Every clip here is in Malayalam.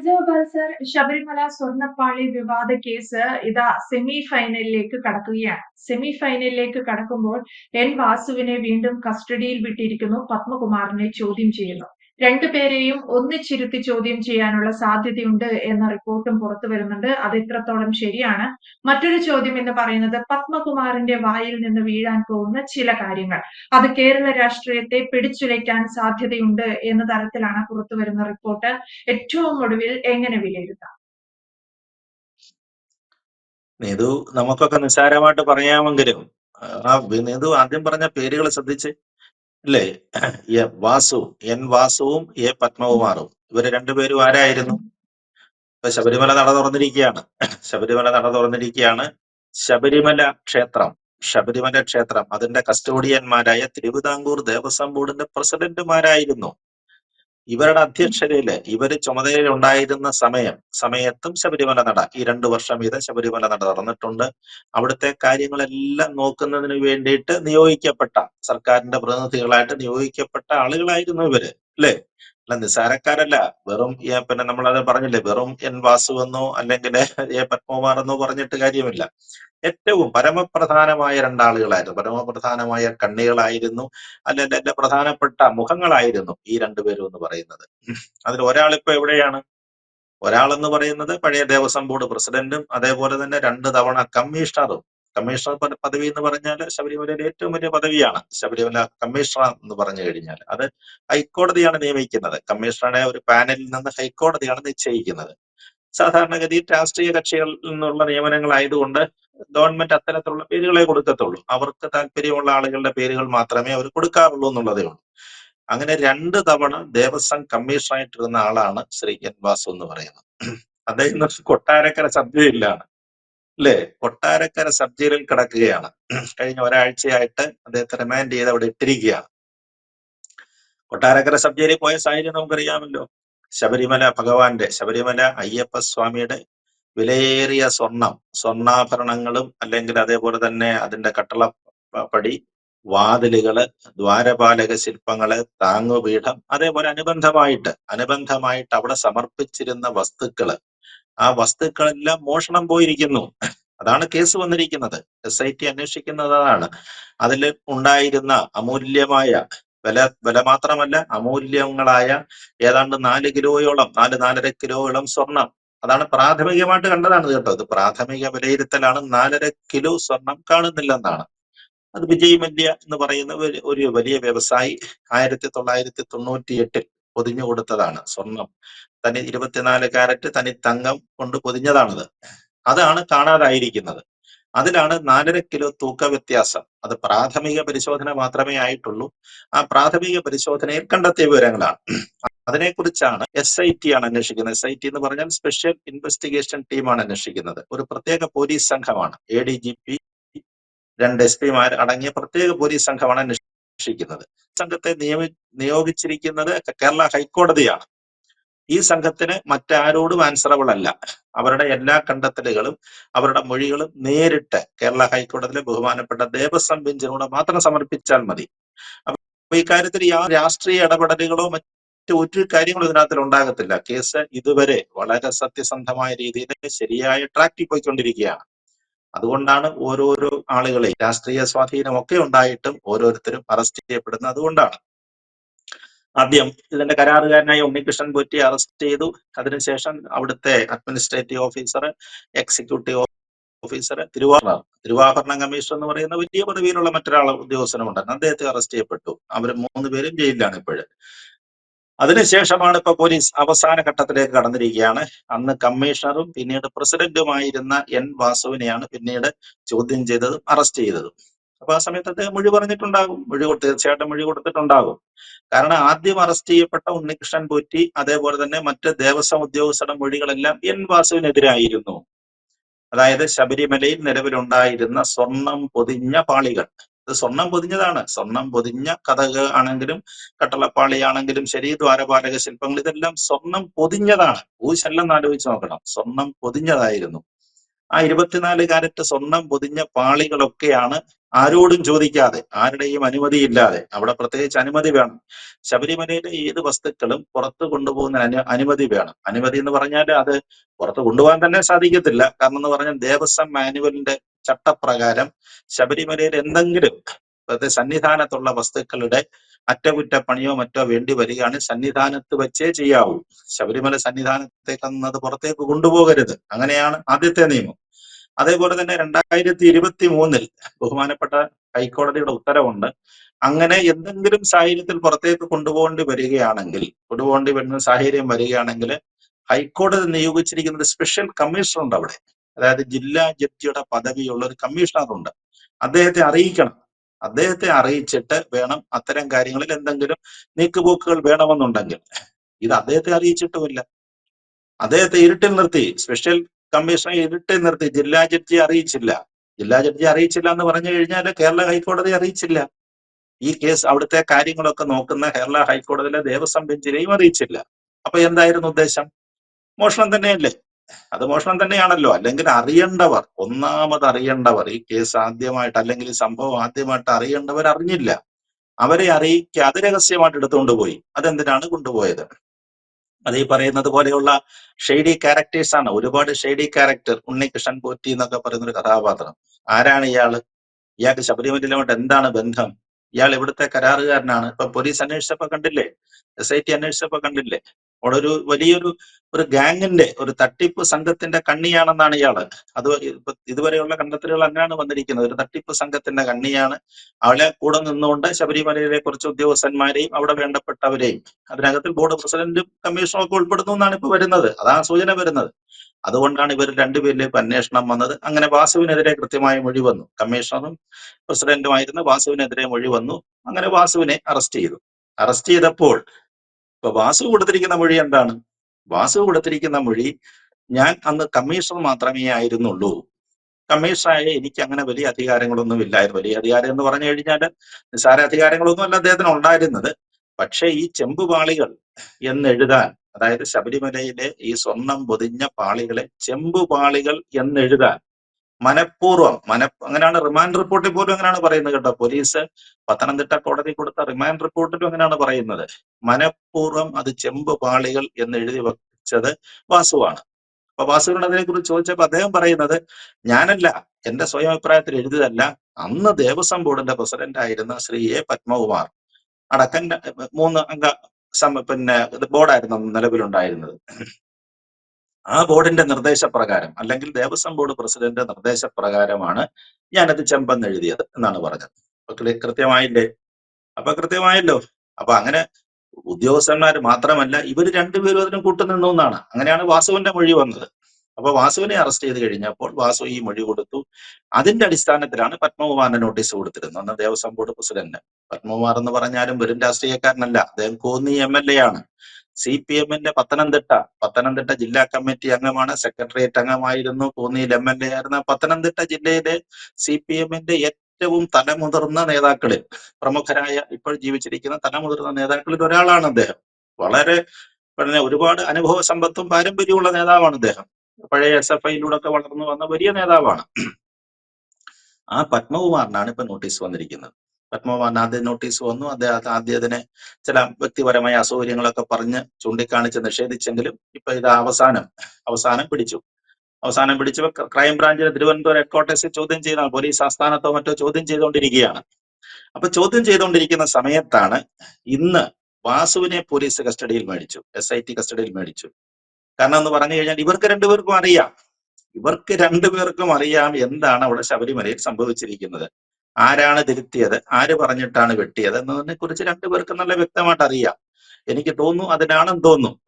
വേണുഗോപാൽ സർ ശബരിമല സ്വർണപ്പാളി വിവാദ കേസ് ഇതാ സെമി ഫൈനലിലേക്ക് കടക്കുകയാണ്. സെമി ഫൈനലിലേക്ക് കടക്കുമ്പോൾ എൻ വാസുവിനെ വീണ്ടും കസ്റ്റഡിയിൽ വിട്ടിരിക്കുന്നു. പത്മകുമാറിനെ ചോദ്യം ചെയ്യുന്നു. രണ്ടുപേരെയും ഒന്നിച്ചിരുത്തി ചോദ്യം ചെയ്യാനുള്ള സാധ്യതയുണ്ട് എന്ന റിപ്പോർട്ടും പുറത്തു വരുന്നുണ്ട്. അത് എത്രത്തോളം ശരിയാണ്. മറ്റൊരു ചോദ്യം എന്ന് പറയുന്നത് പത്മകുമാറിന്റെ വായിൽ നിന്ന് വീഴാൻ പോകുന്ന ചില കാര്യങ്ങൾ. അത് കേരള രാഷ്ട്രീയത്തെ പിടിച്ചുലയ്ക്കാൻ സാധ്യതയുണ്ട് എന്ന തരത്തിലാണ് പുറത്തു വരുന്ന റിപ്പോർട്ട്. ഏറ്റവും ഒടുവിൽ എങ്ങനെ വിലയിരുത്താം? നീതു നമുക്കൊക്കെ നിസ്സാരമായിട്ട് പറയാമെങ്കിലും ആ നീതു ആദ്യം പറഞ്ഞ പേരുകൾ ശ്രദ്ധിച്ച്. അല്ലേ? എ വാസു എൻ വാസുവും എ പത്മകുമാറും ഇവർ രണ്ടുപേരും ആരായിരുന്നു? ഇപ്പൊ ശബരിമല നട തുറന്നിരിക്കുകയാണ്. ശബരിമല നട തുറന്നിരിക്കുകയാണ്. ശബരിമല ക്ഷേത്രം ശബരിമല ക്ഷേത്രം അതിന്റെ കസ്റ്റോഡിയന്മാരായ തിരുവിതാംകൂർ ദേവസ്വം ബോർഡിന്റെ പ്രസിഡന്റുമാരായിരുന്നു ഇവരുടെ അധ്യക്ഷതയിൽ ഇവർ ചുമതലയിൽ ഉണ്ടായിരുന്ന സമയം സമയത്തും ശബരിമല നട ഈ രണ്ടു വർഷം ഇത് ശബരിമല നട നടന്നിട്ടുണ്ട്. അവിടുത്തെ കാര്യങ്ങളെല്ലാം നോക്കുന്നതിന് വേണ്ടിയിട്ട് നിയോഗിക്കപ്പെട്ട സർക്കാരിന്റെ പ്രതിനിധികളായിട്ട് നിയോഗിക്കപ്പെട്ട ആളുകളായിരുന്നു ഇവർ അല്ലേ? അല്ല നിസ്സാരക്കാരല്ല. വെറും പിന്നെ നമ്മളത് പറഞ്ഞില്ലേ വെറും എൻ വാസു എന്നോ അല്ലെങ്കിൽ എ പത്മകുമാർ എന്നോ പറഞ്ഞിട്ട് കാര്യമില്ല. ഏറ്റവും പരമപ്രധാനമായ രണ്ടാളുകളായിരുന്നു. പരമപ്രധാനമായ കണ്ണികളായിരുന്നു. അല്ലെങ്കിൽ എന്റെ പ്രധാനപ്പെട്ട മുഖങ്ങളായിരുന്നു ഈ രണ്ടുപേരും എന്ന് പറയുന്നത്. അതിൽ ഒരാളിപ്പോ എവിടെയാണ്? ഒരാളെന്ന് പറയുന്നത് പഴയ ദേവസ്വം ബോർഡ് പ്രസിഡന്റും അതേപോലെ തന്നെ രണ്ട് തവണ കമ്മീഷണറും. കമ്മീഷണർ പദവി എന്ന് പറഞ്ഞാൽ ശബരിമലയിലെ ഏറ്റവും വലിയ പദവിയാണ്. ശബരിമല കമ്മീഷണർ എന്ന് പറഞ്ഞു കഴിഞ്ഞാൽ അത് ഹൈക്കോടതിയാണ് നിയമിക്കുന്നത്. കമ്മീഷണറുടെ ഒരു പാനലിൽ നിന്ന് ഹൈക്കോടതിയാണ് നിശ്ചയിക്കുന്നത്. സാധാരണഗതി രാഷ്ട്രീയ കക്ഷികളിൽ നിന്നുള്ള നിയമനങ്ങളായതുകൊണ്ട് ഗവൺമെന്റ് അത്തരത്തിലുള്ള പേരുകളെ കൊടുക്കത്തുള്ളൂ. അവർക്ക് താല്പര്യമുള്ള ആളുകളുടെ പേരുകൾ മാത്രമേ അവർ കൊടുക്കാറുള്ളൂ എന്നുള്ളതേ ഉള്ളൂ. അങ്ങനെ രണ്ട് തവണ ദേവസ്വം കമ്മീഷണറായിട്ടിരുന്ന ആളാണ് ശ്രീ എൻ വാസു എന്ന് പറയുന്നത്. അദ്ദേഹം കൊട്ടാരക്കര സബ് ജയിലിലാണ് അല്ലേ കൊട്ടാരക്കര സബ് ജയിലിൽ കിടക്കുകയാണ്. കഴിഞ്ഞ ഒരാഴ്ചയായിട്ട് അദ്ദേഹത്തെ റിമാൻഡ് ചെയ്ത് അവിടെ ഇട്ടിരിക്കുകയാണ്. കൊട്ടാരക്കര സബ് ജയിലിൽ പോയ സാഹചര്യം നമുക്കറിയാമല്ലോ. ശബരിമല ഭഗവാന്റെ ശബരിമല അയ്യപ്പ സ്വാമിയുടെ വിലയേറിയ സ്വർണം സ്വർണാഭരണങ്ങളും അല്ലെങ്കിൽ അതേപോലെ തന്നെ അതിന്റെ കട്ടള പടി വാതിലുകൾ ദ്വാരപാലക ശില്പങ്ങൾ താങ്ങുപീഠം അതേപോലെ അനുബന്ധമായിട്ട് അനുബന്ധമായിട്ട് അവിടെ സമർപ്പിച്ചിരുന്ന വസ്തുക്കൾ ആ വസ്തുക്കളെല്ലാം മോഷണം പോയിരിക്കുന്നു. അതാണ് കേസ് വന്നിരിക്കുന്നത്. എസ് ഐ ടി അന്വേഷിക്കുന്നത് അതാണ് അതിൽ ഉണ്ടായിരുന്ന അമൂല്യമായ വില വില മാത്രമല്ല അമൂല്യങ്ങളായ ഏതാണ്ട് നാല് കിലോയോളം നാല് നാലര കിലോയോളം സ്വർണം. അതാണ് പ്രാഥമികമായിട്ട് കണ്ടതാണ് കേട്ടോ. അത് പ്രാഥമിക വിലയിരുത്തലാണ് നാലര കിലോ സ്വർണം കാണുന്നില്ലെന്നാണ്. അത് വിജയ് മല്യ എന്ന് പറയുന്ന ഒരു വലിയ വ്യവസായി ആയിരത്തി തൊള്ളായിരത്തി തൊണ്ണൂറ്റി എട്ടിൽ പൊതിഞ്ഞു കൊടുത്തതാണ്. സ്വർണം. തനി ഇരുപത്തിനാല് കാരറ്റ് തനി തങ്കം കൊണ്ട് പൊതിഞ്ഞതാണത്. അതാണ് കാണാതായിരിക്കുന്നത്. അതിലാണ് നാലര കിലോ തൂക്ക വ്യത്യാസം. അത് പ്രാഥമിക പരിശോധന മാത്രമേ ആയിട്ടുള്ളൂ. ആ പ്രാഥമിക പരിശോധനയിൽ കണ്ടെത്തിയ വിവരങ്ങളാണ്. അതിനെക്കുറിച്ചാണ് എസ് ഐ ടി ആണ് അന്വേഷിക്കുന്നത്. എസ് ഐ ടി എന്ന് പറഞ്ഞാൽ സ്പെഷ്യൽ ഇൻവെസ്റ്റിഗേഷൻ ടീമാണ് അന്വേഷിക്കുന്നത്. ഒരു പ്രത്യേക പോലീസ് സംഘമാണ്. എ ഡി ജി പി രണ്ട് എസ് പിമാർ അടങ്ങിയ പ്രത്യേക പോലീസ് സംഘമാണ് അന്വേഷിക്കുന്നത് സംഘത്തെ നിയമി നിയോഗിച്ചിരിക്കുന്നത് കേരള ഹൈക്കോടതിയാണ്. ഈ സംഘത്തിന് മറ്റാരോടും ആൻസറബിൾ അല്ല. അവരുടെ എല്ലാ കണ്ടെത്തലുകളും അവരുടെ മൊഴികളും നേരിട്ട് കേരള ഹൈക്കോടതിയിലെ ബഹുമാനപ്പെട്ട ദേവസ്വം ബെഞ്ചിനോട് മാത്രം സമർപ്പിച്ചാൽ മതി. അപ്പൊ ഇക്കാര്യത്തിൽ രാഷ്ട്രീയ ഇടപെടലുകളോ മറ്റു ഒരു കാര്യങ്ങളും ഇതിനകത്തിൽ ഉണ്ടാകത്തില്ല. കേസ് ഇതുവരെ വളരെ സത്യസന്ധമായ രീതിയിൽ ശരിയായ ട്രാക്കിൽ പോയിക്കൊണ്ടിരിക്കുകയാണ്. അതുകൊണ്ടാണ് ഓരോരോ ആളുകളെ രാഷ്ട്രീയ സ്വാധീനമൊക്കെ ഉണ്ടായിട്ടും ഓരോരുത്തരും അറസ്റ്റ് ചെയ്യപ്പെടുന്നത് അതുകൊണ്ടാണ്. ആദ്യം ഇതിന്റെ കരാറുകാരനായ ഉണ്ണികൃഷ്ണൻ പോറ്റി അറസ്റ്റ് ചെയ്തു. അതിനുശേഷം അവിടുത്തെ അഡ്മിനിസ്ട്രേറ്റീവ് ഓഫീസർ എക്സിക്യൂട്ടീവ് ഓഫീസർ തിരുവാഭരണ. തിരുവാഭരണ കമ്മീഷൻ എന്ന് പറയുന്ന വലിയ പദവിയിലുള്ള മറ്റൊരാൾ ഉദ്യോഗസ്ഥനുണ്ടായിരുന്നു അദ്ദേഹത്തെ അറസ്റ്റ് ചെയ്യപ്പെട്ടു. അവർ മൂന്ന് പേരും ജയിലിലാണ് ഇപ്പോഴും. അതിനുശേഷമാണ് ഇപ്പൊ പോലീസ് അവസാന ഘട്ടത്തിലേക്ക് കടന്നിരിക്കുകയാണ്. അന്ന് കമ്മീഷണറും പിന്നീട് പ്രസിഡന്റുമായിരുന്ന എൻ വാസുവിനെയാണ് പിന്നീട് ചോദ്യം ചെയ്തതും അറസ്റ്റ് ചെയ്തതും. അപ്പൊ ആ സമയത്ത് അദ്ദേഹം മൊഴി പറഞ്ഞിട്ടുണ്ടാകും. മൊഴി തീർച്ചയായിട്ടും മൊഴി കൊടുത്തിട്ടുണ്ടാകും. കാരണം ആദ്യം അറസ്റ്റ് ചെയ്യപ്പെട്ട ഉണ്ണികൃഷ്ണൻ പോറ്റി അതേപോലെ തന്നെ മറ്റ് ദേവസ്വം ഉദ്യോഗസ്ഥരുടെ മൊഴികളെല്ലാം എൻ വാസുവിനെതിരായിരുന്നു. അതായത് ശബരിമലയിൽ നിലവിലുണ്ടായിരുന്ന സ്വർണം പൊതിഞ്ഞ പാളികൾ. സ്വർണം പൊതിഞ്ഞതാണ്. സ്വർണം പൊതിഞ്ഞ കഥക ആണെങ്കിലും കട്ടളപ്പാളിയാണെങ്കിലും ശരി ദ്വാരപാലക ശില്പങ്ങൾ ഇതെല്ലാം സ്വർണം പൊതിഞ്ഞതാണ്. ഭൂശല്ലെന്ന് ആലോചിച്ച് നോക്കണം. സ്വർണം പൊതിഞ്ഞതായിരുന്നു. ആ ഇരുപത്തിനാല് കാരറ്റ് സ്വർണം പൊതിഞ്ഞ പാളികളൊക്കെയാണ് ആരോടും ചോദിക്കാതെ ആരുടെയും അനുമതിയില്ലാതെ അവിടെ പ്രത്യേകിച്ച് അനുമതി വേണം. ശബരിമലയിലെ ഏത് വസ്തുക്കളും പുറത്ത് കൊണ്ടുപോകുന്ന അനു അനുമതി വേണം. അനുമതി എന്ന് പറഞ്ഞാൽ അത് പുറത്ത് കൊണ്ടുപോകാൻ തന്നെ സാധിക്കത്തില്ല. കാരണം എന്ന് പറഞ്ഞാൽ ദേവസ്വം മാനുവലിന്റെ ചട്ടപ്രകാരം ശബരിമലയിൽ എന്തെങ്കിലും അതായത് സന്നിധാനത്തുള്ള വസ്തുക്കളുടെ അറ്റകുറ്റപ്പണിയോ മറ്റോ വേണ്ടി വരികയാണെങ്കിൽ സന്നിധാനത്ത് വെച്ചേ ചെയ്യാവൂ. ശബരിമല സന്നിധാനത്തേക്ക് അത് പുറത്തേക്ക് കൊണ്ടുപോകരുത്. അങ്ങനെയാണ് ആദ്യത്തെ നിയമം. അതേപോലെ തന്നെ രണ്ടായിരത്തി ഇരുപത്തി മൂന്നിൽ ബഹുമാനപ്പെട്ട ഹൈക്കോടതിയുടെ ഉത്തരവുണ്ട്. അങ്ങനെ എന്തെങ്കിലും സാഹചര്യത്തിൽ പുറത്തേക്ക് കൊണ്ടുപോകേണ്ടി വരികയാണെങ്കിൽ കൊണ്ടുപോകേണ്ടി വരുന്ന സാഹചര്യം വരികയാണെങ്കിൽ ഹൈക്കോടതി നിയോഗിച്ചിരിക്കുന്ന ഒരു സ്പെഷ്യൽ കമ്മീഷണർ ഉണ്ട് അവിടെ. അതായത് ജില്ലാ ജഡ്ജിയുടെ പദവിയുള്ള ഒരു കമ്മീഷണർ ഉണ്ട് അദ്ദേഹത്തെ അറിയിക്കണം. അദ്ദേഹത്തെ അറിയിച്ചിട്ട് വേണം അത്തരം കാര്യങ്ങളിൽ എന്തെങ്കിലും നീക്കുപോക്കുകൾ വേണമെന്നുണ്ടെങ്കിൽ. ഇത് അദ്ദേഹത്തെ അറിയിച്ചിട്ടുമില്ല. അദ്ദേഹത്തെ ഇരുട്ടിൽ നിർത്തി. സ്പെഷ്യൽ കമ്മീഷണർ ഇരുട്ടിൽ നിർത്തി. ജില്ലാ ജഡ്ജിയെ അറിയിച്ചില്ല. ജില്ലാ ജഡ്ജി അറിയിച്ചില്ല എന്ന് പറഞ്ഞു കഴിഞ്ഞാൽ കേരള ഹൈക്കോടതി അറിയിച്ചില്ല. ഈ കേസ് അവിടുത്തെ കാര്യങ്ങളൊക്കെ നോക്കുന്ന കേരള ഹൈക്കോടതിയിലെ ദേവസ്വം ബെഞ്ചിനെയും അറിയിച്ചില്ല. അപ്പൊ എന്തായിരുന്നു ഉദ്ദേശം? മോഷണം തന്നെയല്ലേ? അത് മോഷണം തന്നെയാണല്ലോ. അല്ലെങ്കിൽ അറിയേണ്ടവർ ഒന്നാമത് അറിയേണ്ടവർ ഈ കേസ് ആദ്യമായിട്ട് അല്ലെങ്കിൽ ഈ സംഭവം ആദ്യമായിട്ട് അറിയേണ്ടവർ അറിഞ്ഞില്ല. അവരെ അറിയിക്കാതെ രഹസ്യമായിട്ട് എടുത്തുകൊണ്ട് പോയി. അതെന്തിനാണ് കൊണ്ടുപോയത്? അത് ഈ പറയുന്നത് പോലെയുള്ള ഷെയ്ഡി ക്യാരക്ടേഴ്സ് ആണ്. ഒരുപാട് ഷെയ്ഡി ക്യാരക്ടർ ഉണ്ണികൃഷ്ണൻ പോറ്റി എന്നൊക്കെ പറയുന്ന ഒരു കഥാപാത്രം. ആരാണ് ഇയാൾ? ഇയാൾക്ക് ശബരിമലയിലോട്ട് എന്താണ് ബന്ധം? ഇയാൾ ഇവിടുത്തെ കരാറുകാരനാണ്. ഇപ്പൊ പോലീസ് അന്വേഷിച്ചപ്പോ കണ്ടില്ലേ? എസ് ഐ ടി അന്വേഷിച്ചപ്പോ കണ്ടില്ലേ? അവിടെ ഒരു വലിയൊരു ഒരു ഗാങ്ങിന്റെ ഒരു തട്ടിപ്പ് സംഘത്തിന്റെ കണ്ണിയാണെന്നാണ് ഇയാൾ. അത് ഇപ്പൊ ഇതുവരെയുള്ള കണ്ടെത്തലുകൾ അങ്ങനെയാണ് വന്നിരിക്കുന്നത്. ഒരു തട്ടിപ്പ് സംഘത്തിന്റെ കണ്ണിയാണ്. അവളെ കൂടെ നിന്നുകൊണ്ട് ശബരിമലയിലെ കുറച്ച് ഉദ്യോഗസ്ഥന്മാരെയും അവിടെ വേണ്ടപ്പെട്ടവരെയും അതിനകത്ത് ബോർഡ് പ്രസിഡന്റും കമ്മീഷണറും ഒക്കെ ഉൾപ്പെടുന്നു എന്നാണ് ഇപ്പൊ വരുന്നത്. അതാണ് സൂചന വരുന്നത്. അതുകൊണ്ടാണ് ഇവർ രണ്ടുപേരിലേക്ക് അന്വേഷണം വന്നത്. അങ്ങനെ വാസുവിനെതിരെ കൃത്യമായ മൊഴി വന്നു. കമ്മീഷണറും പ്രസിഡന്റുമായിരുന്ന വാസുവിനെതിരെ മൊഴി വന്നു. അങ്ങനെ വാസുവിനെ അറസ്റ്റ് ചെയ്തു. അറസ്റ്റ് ചെയ്തപ്പോൾ ഇപ്പൊ വാസു കൊടുത്തിരിക്കുന്ന മൊഴി എന്താണ്? വാസു കൊടുത്തിരിക്കുന്ന മൊഴി ഞാൻ അന്ന് കമ്മീഷണർ മാത്രമേ ആയിരുന്നുള്ളൂ. കമ്മീഷണറായ എനിക്ക് അങ്ങനെ വലിയ അധികാരങ്ങളൊന്നും ഇല്ലായിരുന്നു. വലിയ അധികാരം എന്ന് പറഞ്ഞു കഴിഞ്ഞാൽ നിസ്സാര അധികാരങ്ങളൊന്നും അല്ല അദ്ദേഹത്തിന് ഉണ്ടായിരുന്നത്. പക്ഷേ ഈ ചെമ്പുപാളികൾ എന്നെഴുതാൻ അതായത് ശബരിമലയിലെ ഈ സ്വർണം പൊതിഞ്ഞ പാളികളെ ചെമ്പുപാളികൾ എന്നെഴുതാൻ മനഃപൂർവം മന അങ്ങനെയാണ് റിമാൻഡ് റിപ്പോർട്ടിൽ പോലും അങ്ങനെയാണ് പറയുന്നത് കേട്ടോ. പോലീസ് പത്തനംതിട്ട കോടതി കൊടുത്ത റിമാൻഡ് റിപ്പോർട്ടിലും അങ്ങനെയാണ് പറയുന്നത്. മനഃപൂർവം അത് ചെമ്പ് പാളികൾ എന്ന് എഴുതി വെച്ചത് വാസുവാണ്. അപ്പൊ വാസുവിനോട് അതിനെ കുറിച്ച് ചോദിച്ചപ്പോൾ അദ്ദേഹം പറയുന്നത് ഞാനല്ല എന്റെ സ്വയം അഭിപ്രായത്തിൽ എഴുതിയതല്ല. അന്ന് ദേവസ്വം ബോർഡിന്റെ പ്രസിഡന്റ് ആയിരുന്ന ശ്രീ എ പത്മകുമാർ അടക്കം മൂന്ന് അംഗ സം- പിന്നെ ബോർഡായിരുന്നു നിലവിലുണ്ടായിരുന്നത്. ആ ബോർഡിന്റെ നിർദ്ദേശപ്രകാരം അല്ലെങ്കിൽ ദേവസ്വം ബോർഡ് പ്രസിഡന്റ് നിർദ്ദേശപ്രകാരമാണ് ഞാനത് ചെമ്പെന്ന് എഴുതിയത് എന്നാണ് പറഞ്ഞത്. അപ്പൊ കൃത്യമായില്ലേ? അപ്പൊ കൃത്യമായല്ലോ. അപ്പൊ അങ്ങനെ ഉദ്യോഗസ്ഥന്മാർ മാത്രമല്ല ഇവർ രണ്ടുപേരും അതിന് കൂട്ടുനിന്നു എന്നാണ്. അങ്ങനെയാണ് വാസുവിന്റെ മൊഴി വന്നത്. അപ്പൊ വാസുവിനെ അറസ്റ്റ് ചെയ്ത് കഴിഞ്ഞപ്പോൾ വാസു ഈ മൊഴി കൊടുത്തു. അതിന്റെ അടിസ്ഥാനത്തിലാണ് പത്മകുമാറിന് നോട്ടീസ് കൊടുത്തിരുന്നത്. അന്ന് ദേവസ്വം ബോർഡ് പ്രസിഡന്റ്. പത്മകുമാർ എന്ന് പറഞ്ഞാലും വെറും രാഷ്ട്രീയക്കാരനല്ല. അദ്ദേഹം കോന്നി എം എൽ എ ആണ്. സി പി എമ്മിന്റെ പത്തനംതിട്ട. പത്തനംതിട്ട ജില്ലാ കമ്മിറ്റി അംഗമാണ്. സെക്രട്ടേറിയറ്റ് അംഗമായിരുന്നു. കോന്നിയിൽ എം എൽ എ ആയിരുന്ന പത്തനംതിട്ട ജില്ലയിലെ സി പി എമ്മിന്റെ ഏറ്റവും തലമുതിർന്ന നേതാക്കളിൽ പ്രമുഖരായ ഇപ്പോൾ ജീവിച്ചിരിക്കുന്ന തലമുതിർന്ന നേതാക്കളിൽ ഒരാളാണ് അദ്ദേഹം. വളരെ പിന്നെ ഒരുപാട് അനുഭവ സമ്പത്തും പാരമ്പര്യമുള്ള നേതാവാണ് അദ്ദേഹം. പഴയ എസ് എഫ് ഐയിലൂടെ ഒക്കെ വളർന്നു വന്ന വലിയ നേതാവാണ്. ആ പത്മകുമാറിനാണ് ഇപ്പൊ നോട്ടീസ് വന്നിരിക്കുന്നത്. പത്മകുമാറിന് നോട്ടീസ് വന്നു. അദ്ദേഹം ആദ്യം അതിനെ ചില വ്യക്തിപരമായ അസൗകര്യങ്ങളൊക്കെ പറഞ്ഞ് ചൂണ്ടിക്കാണിച്ച് നിഷേധിച്ചെങ്കിലും ഇപ്പൊ ഇത് അവസാനം അവസാനം പിടിച്ചു. അവസാനം പിടിച്ചപ്പോൾ ക്രൈംബ്രാഞ്ചിലെ തിരുവനന്തപുരം ഹെഡ്ക്വാർട്ടേഴ്സിൽ ചോദ്യം ചെയ്യുന്ന പോലീസ് ആസ്ഥാനത്തോ മറ്റോ ചോദ്യം ചെയ്തുകൊണ്ടിരിക്കുകയാണ്. അപ്പൊ ചോദ്യം ചെയ്തുകൊണ്ടിരിക്കുന്ന സമയത്താണ് ഇന്ന് വാസുവിനെ പോലീസ് കസ്റ്റഡിയിൽ മേടിച്ചു എസ് ഐ ടി കസ്റ്റഡിയിൽ മേടിച്ചു. കാരണം എന്ന് പറഞ്ഞു കഴിഞ്ഞാൽ ഇവർക്ക് രണ്ടുപേർക്കും അറിയാം. ഇവർക്ക് രണ്ടുപേർക്കും അറിയാം എന്താണ് അവിടെ ശബരിമലയിൽ സംഭവിച്ചിരിക്കുന്നത്. ആരാണ് തിരുത്തിയത്? ആര് പറഞ്ഞിട്ടാണ് വെട്ടിയത്? എന്നതിനെ കുറിച്ച് രണ്ടുപേർക്കും നല്ല വ്യക്തമായിട്ട് അറിയാം. എനിക്ക് തോന്നുന്നു അതിനാണെന്ന് തോന്നുന്നു.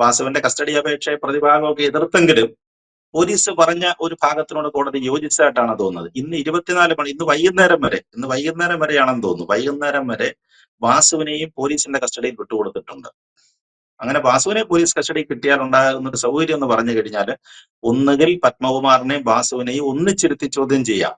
വാസുവിന്റെ കസ്റ്റഡി അപേക്ഷയെ പ്രതിഭാഗമൊക്കെ എതിർത്തെങ്കിലും പോലീസ് പറഞ്ഞ ഒരു ഭാഗത്തിനോട് കോടതി യോജിച്ചതായിട്ടാണ് തോന്നുന്നത്. ഇന്ന് ഇരുപത്തിനാല് മണി ഇന്ന് വൈകുന്നേരം വരെ ഇന്ന് വൈകുന്നേരം വരെയാണെന്ന് തോന്നുന്നു. വൈകുന്നേരം വരെ വാസുവിനെയും പോലീസിന്റെ കസ്റ്റഡിയിൽ വിട്ടുകൊടുത്തിട്ടുണ്ട്. അങ്ങനെ വാസുവിനെ പോലീസ് കസ്റ്റഡിയിൽ കിട്ടിയാൽ ഉണ്ടാകുന്ന ഒരു സൗകര്യം എന്ന് പറഞ്ഞു കഴിഞ്ഞാൽ ഒന്നുകിൽ പത്മകുമാറിനെയും വാസുവിനെയും ഒന്നിച്ചിരുത്തി ചോദ്യം ചെയ്യാം.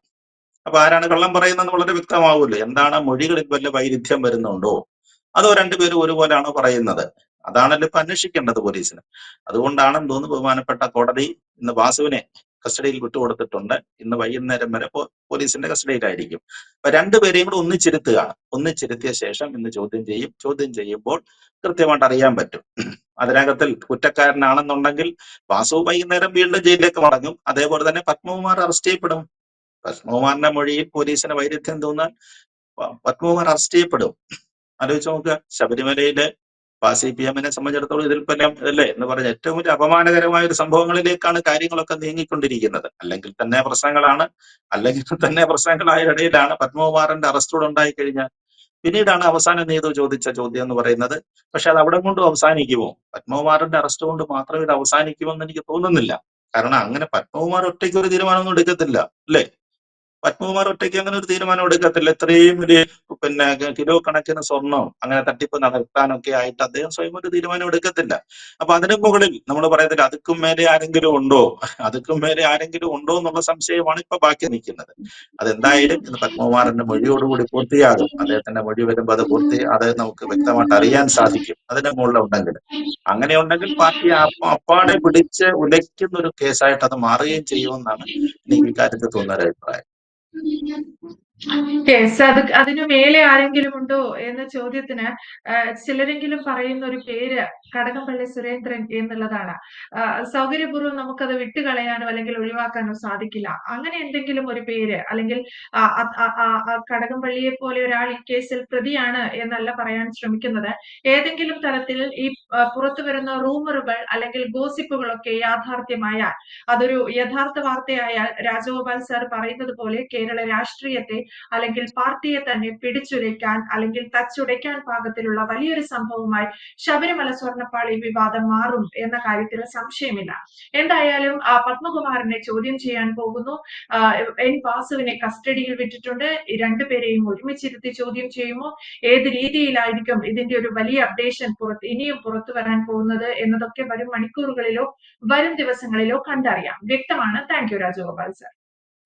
അപ്പൊ ആരാണ് കള്ളം പറയുന്നത് വളരെ വ്യക്തമാവുമല്ലോ എന്താണ് മൊഴികളിൽ വല്ല വൈരുദ്ധ്യം വരുന്നുണ്ടോ? അതോ രണ്ടുപേരും ഒരുപോലെയാണോ പറയുന്നത്? അതാണല്ലോ ഇപ്പൊ അന്വേഷിക്കേണ്ടത് പോലീസിന്. അതുകൊണ്ടാണെന്ന് തോന്നുന്നു ബഹുമാനപ്പെട്ട കോടതി ഇന്ന് വാസുവിനെ കസ്റ്റഡിയിൽ വിട്ടുകൊടുത്തിട്ടുണ്ട്. ഇന്ന് വൈകുന്നേരം വരെ പോലീസിന്റെ കസ്റ്റഡിയിലായിരിക്കും. അപ്പൊ രണ്ടുപേരെയും കൂടെ ഒന്നിച്ചിരുത്തുകയാണ്. ഒന്നിച്ചിരുത്തിയ ശേഷം ഇന്ന് ചോദ്യം ചെയ്യും. ചോദ്യം ചെയ്യുമ്പോൾ കൃത്യമായിട്ട് അറിയാൻ പറ്റും. അതിനകത്തിൽ കുറ്റക്കാരനാണെന്നുണ്ടെങ്കിൽ വാസു വൈകുന്നേരം വീണ്ടും ജയിലിലേക്ക് മടങ്ങും. അതേപോലെ തന്നെ പത്മകുമാർ അറസ്റ്റ് ചെയ്യപ്പെടും. പത്മകുമാറിന്റെ മൊഴിയിൽ പോലീസിന് വൈരുദ്ധ്യം തോന്നാൻ പ- പത്മകുമാർ അറസ്റ്റ് ചെയ്യപ്പെടും. ആലോചിച്ച് നോക്കുക. ശബരിമലയിലെ സി പി എമ്മിനെ സംബന്ധിച്ചിടത്തോളം ഇതിൽ പിന്നെ അല്ലേ എന്ന് പറഞ്ഞ ഏറ്റവും വലിയ അപമാനകരമായ ഒരു സംഭവങ്ങളിലേക്കാണ് കാര്യങ്ങളൊക്കെ നീങ്ങിക്കൊണ്ടിരിക്കുന്നത്. അല്ലെങ്കിൽ തന്നെ പ്രശ്നങ്ങളാണ് അല്ലെങ്കിൽ തന്നെ പ്രശ്നങ്ങളായ ഇടയിലാണ് പത്മകുമാറിന്റെ അറസ്റ്റോട് ഉണ്ടായി കഴിഞ്ഞാൽ പിന്നീടാണ് അവസാനം നീതു ചോദിച്ച ചോദ്യം എന്ന് പറയുന്നത്. പക്ഷെ അത് അവിടെ കൊണ്ടും അവസാനിക്കുമോ പത്മകുമാറിന്റെ അറസ്റ്റ് കൊണ്ട് മാത്രം ഇത് അവസാനിക്കുമെന്ന് എനിക്ക് തോന്നുന്നില്ല. കാരണം അങ്ങനെ പത്മകുമാർ ഒറ്റയ്ക്ക് ഒരു തീരുമാനമൊന്നും എടുക്കത്തില്ല. അല്ലേ? പത്മകുമാർ ഒറ്റയ്ക്ക് അങ്ങനെ ഒരു തീരുമാനം എടുക്കത്തില്ല. ഇത്രയും വലിയ പിന്നെ കിലോ കണക്കിന് സ്വർണം അങ്ങനെ തട്ടിപ്പ് നടത്താനൊക്കെ ആയിട്ട് അദ്ദേഹം സ്വയം ഒരു തീരുമാനം എടുക്കത്തില്ല. അപ്പൊ അതിന് മുകളിൽ നമ്മൾ പറയത്തില്ല അതുക്കും മേലെ ആരെങ്കിലും ഉണ്ടോ? അതുക്കും മേലെ ആരെങ്കിലും ഉണ്ടോ? എന്നുള്ള സംശയമാണ് ഇപ്പൊ ബാക്കി നിൽക്കുന്നത്. അതെന്തായാലും ഇന്ന് പത്മകുമാറിന്റെ മൊഴിയോടുകൂടി പൂർത്തിയാകും. അദ്ദേഹത്തിന്റെ മൊഴി വരുമ്പോൾ അത് പൂർത്തി അത് നമുക്ക് വ്യക്തമായിട്ട് അറിയാൻ സാധിക്കും. അതിന്റെ മുകളിൽ ഉണ്ടെങ്കിൽ അങ്ങനെ ഉണ്ടെങ്കിൽ പാർട്ടി അപ്പ- അപ്പാടെ പിടിച്ച് ഉലയ്ക്കുന്ന ഒരു കേസായിട്ട് അത് മാറുകയും ചെയ്യുമെന്നാണ് എനിക്ക് ഇക്കാര്യത്തിൽ തോന്നുന്ന ഒരു അഭിപ്രായം меня യെസ് അത് അതിനു മേലെ ആരെങ്കിലും ഉണ്ടോ എന്ന ചോദ്യത്തിന് ചിലരെങ്കിലും പറയുന്ന ഒരു പേര് കടകംപള്ളി സുരേന്ദ്രൻ എന്നുള്ളതാണ്. സൗകര്യപൂർവം നമുക്കത് വിട്ടുകളയാനോ അല്ലെങ്കിൽ ഒഴിവാക്കാനോ സാധിക്കില്ല. അങ്ങനെ എന്തെങ്കിലും ഒരു പേര് അല്ലെങ്കിൽ കടകംപള്ളിയെ പോലെ ഒരാൾ ഈ കേസിൽ പ്രതിയാണ് എന്നല്ല പറയാൻ ശ്രമിക്കുന്നത്. ഏതെങ്കിലും തരത്തിൽ ഈ പുറത്തു വരുന്ന റൂമറുകൾ അല്ലെങ്കിൽ ഗോസിപ്പുകളൊക്കെ യാഥാർത്ഥ്യമായാൽ അതൊരു യഥാർത്ഥ വാർത്തയായാൽ രാജഗോപാൽ സാർ പറയുന്നത് പോലെ കേരള രാഷ്ട്രീയത്തെ അല്ലെങ്കിൽ പാർട്ടിയെ തന്നെ പിടിച്ചുലയ്ക്കാൻ അല്ലെങ്കിൽ തച്ചുടയ്ക്കാൻ പാകത്തിലുള്ള വലിയൊരു സംഭവമായി ശബരിമല സ്വർണപ്പാളി വിവാദം മാറും എന്ന കാര്യത്തിൽ സംശയമില്ല. എന്തായാലും പത്മകുമാറിനെ ചോദ്യം ചെയ്യാൻ പോകുന്നു. എൻ വാസുവിനെ കസ്റ്റഡിയിൽ വിട്ടിട്ടുണ്ട്. രണ്ടുപേരെയും ഒരുമിച്ചിരുത്തി ചോദ്യം ചെയ്യുമോ? ഏത് രീതിയിലായിരിക്കും ഇതിന്റെ ഒരു വലിയ അപ്ഡേഷൻ പുറത്ത് ഇനിയും പുറത്തു വരാൻ പോകുന്നത് എന്നതൊക്കെ വരും മണിക്കൂറുകളിലോ വരും ദിവസങ്ങളിലോ കണ്ടറിയാം. വ്യക്തമാണ്. Thank you Rajagopal sir.